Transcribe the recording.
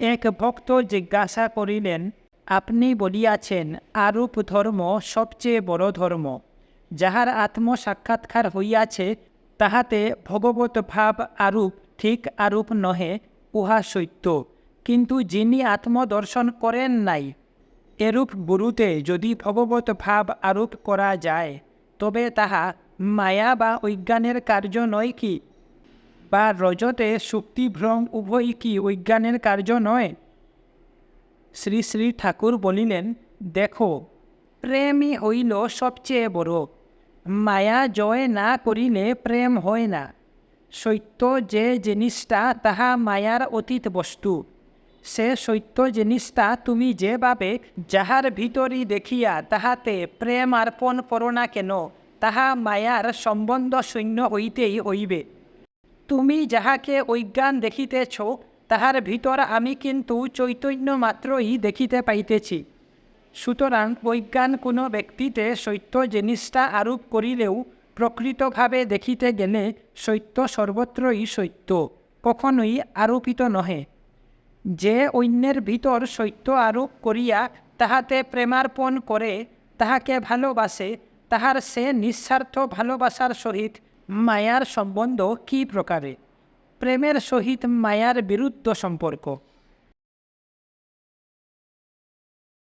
এক ভক্ত জিজ্ঞাসা করিলেন, আপনি বলিয়াছেন, আরূপ ধর্ম সবচেয়ে বড় ধর্ম। যাহার আত্ম সাক্ষাৎকার হইয়াছে, তাহাতে ভগবত ভাব আরূপ, ঠিক আরূপ নহে, উহা সত্য। কিন্তু যিনি আত্মদর্শন করেন নাই, এরূপ গুরুতে যদি ভগবত ভাব আরোপ করা যায়, তবে তাহা মায়া বা অজ্ঞানের কার্য নয় কি? বা রজতে শুক্তিভ্রম উভয় কি অজ্ঞানের কার্য নয়? শ্রী শ্রী ঠাকুর বলিলেন, দেখো প্রেমই হইল সবচেয়ে বড়। মায়া জয় না করিলে প্রেম হয় না। সত্য যে জিনিসটা তাহা মায়ার অতীত বস্তু। সে সত্য জিনিসটা তুমি যেভাবে যাহার ভিতরই দেখিয়া তাহাতে প্রেম অর্পণ করো না কেন, তাহা মায়ার সম্বন্ধ শূন্য হইতেই হইবে। তুমি যাহাকে অজ্ঞান দেখিতেছ, তাহার ভিতর আমি কিন্তু চৈতন্য মাত্রই দেখিতে পাইতেছি। সুতরাং বৈজ্ঞান কোনো ব্যক্তিতে সত্য জিনিসটা আরোপ করিলেও প্রকৃতভাবে দেখিতে গেলে সত্য সর্বত্রই সত্য, কখনোই আরোপিত নহে। যে অন্যের ভিতর সত্য আরোপ করিয়া তাহাতে প্রেমার্পণ করে, তাহাকে ভালোবাসে, তাহার সে নিঃস্বার্থ ভালোবাসার সহিত মায়ার সম্বন্ধ কী প্রকারে? প্রেমের সহিত মায়ার বিরুদ্ধ সম্পর্ক।